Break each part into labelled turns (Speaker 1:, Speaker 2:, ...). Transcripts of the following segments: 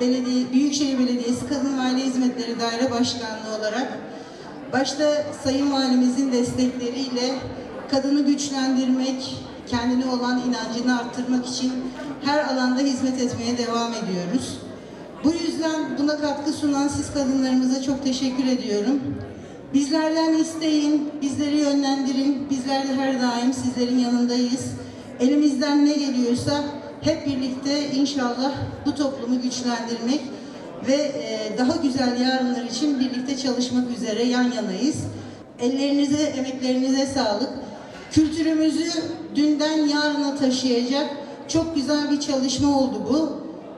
Speaker 1: Belediye, Büyükşehir Belediyesi Kadın ve Aile Hizmetleri Daire Başkanlığı olarak başta Sayın Valimizin destekleriyle kadını güçlendirmek, kendine olan inancını arttırmak için her alanda hizmet etmeye devam ediyoruz. Bu yüzden buna katkı sunan siz kadınlarımıza çok teşekkür ediyorum. Bizlerden isteyin, bizleri yönlendirin. Bizler her daim sizlerin yanındayız. Elimizden ne geliyorsa hep birlikte inşallah bu toplumu güçlendirmek ve e, daha güzel yarınlar için birlikte çalışmak üzere yan yanayız. Ellerinize, emeklerinize sağlık. Kültürümüzü dünden yarına taşıyacak çok güzel bir çalışma oldu bu.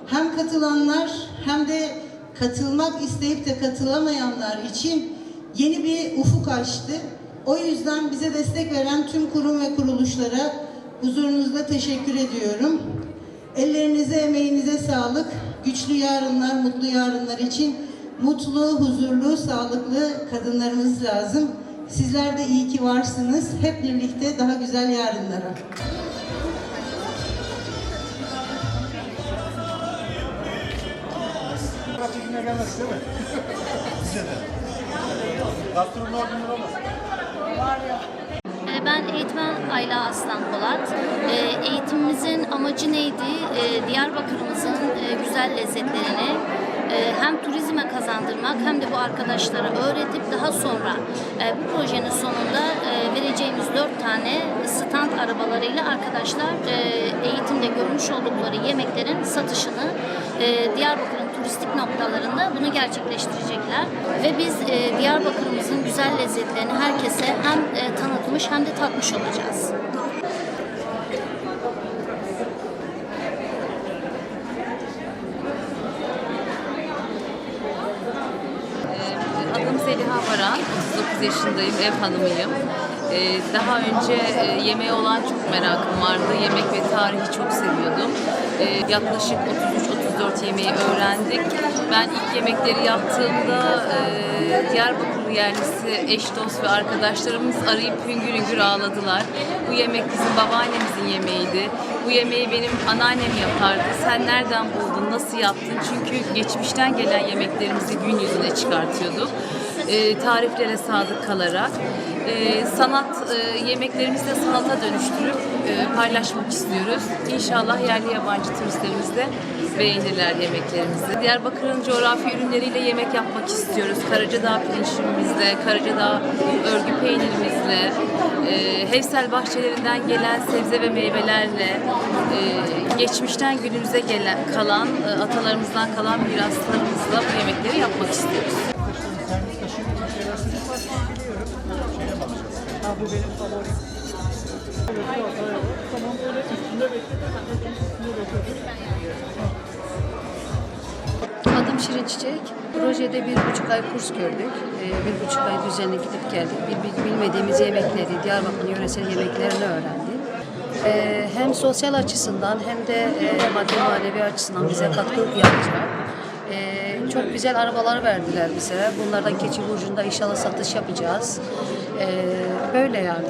Speaker 1: Hem katılanlar hem de katılmak isteyip de katılamayanlar için yeni bir ufuk açtı. O yüzden bize destek veren tüm kurum ve kuruluşlara huzurunuzda teşekkür ediyorum. Ellerinize, emeğinize sağlık. Güçlü yarınlar, mutlu yarınlar için mutlu, huzurlu, sağlıklı kadınlarımız lazım. Sizler de iyi ki varsınız. Hep birlikte daha güzel yarınlara.
Speaker 2: Gastronomi olmaz.
Speaker 3: Ee, Ben eğitmen Ayla Aslan Polat. Ee, Eğitimimizin amacı neydi? Ee, Diyarbakır'ımızın e, güzel lezzetlerini e, hem turizme kazandırmak hem de bu arkadaşlara öğretip daha sonra e, bu projenin sonunda vereceğimiz dört tane stand arabalarıyla arkadaşlar eğitimde görmüş oldukları yemeklerin satışını Diyarbakır'ın turistik noktalarında bunu gerçekleştirecekler. Ve biz e, Diyarbakır'ımızın güzel lezzetlerini herkese hem e, tanıtmış hem de tatmış olacağız.
Speaker 4: Ee, Adım Zeliha Baran, 39 yaşındayım, ev hanımıyım. Ee, Daha önce e, yemeğe olan çok merakım vardı. Yemek ve tarihi çok seviyordum. Yaklaşık 33-34 yemeği öğrendik. Ben ilk yemekleri yaptığımda e, Diyarbakır yerlisi eş dost ve arkadaşlarımız arayıp hüngür hüngür ağladılar. Bu yemek bizim babaannemizin yemeğiydi. Bu yemeği benim anneannem yapardı. Sen nereden buldun, nasıl yaptın? Çünkü geçmişten gelen yemeklerimizi gün yüzüne çıkartıyorduk. Ee, tariflere sadık kalarak. Ee, sanat e, yemeklerimizi de sanata dönüştürüp e, paylaşmak istiyoruz. İnşallah yerli yabancı turistlerimiz de beğenirler yemeklerimizi. Diyarbakır'ın coğrafi ürünleriyle yemek yapmak istiyoruz. Karacadağ pirinçimizle, Karacadağ örgü peynirimizle, e, Hevsel bahçelerinden gelen sebze ve meyvelerle, e, geçmişten günümüze gelen kalan, e, atalarımızdan kalan miraslarımızla bu yemekleri yapmak istiyoruz.
Speaker 2: Ha bu benim favorim.
Speaker 5: Adım Şirin Çiçek. Projede bir buçuk ay kurs gördük. Ee, bir buçuk ay düzenli gidip geldik. Bir, bilmediğimiz yemekleri, Diyarbakır'ın yöresel yemeklerini öğrendik. Ee, hem sosyal açısından hem de e, maddi manevi açısından bize katkı yapacak. Ee, çok güzel arabalar verdiler bize. Bunlardan keçi burcunda inşallah satış yapacağız. Ee, böyle yani.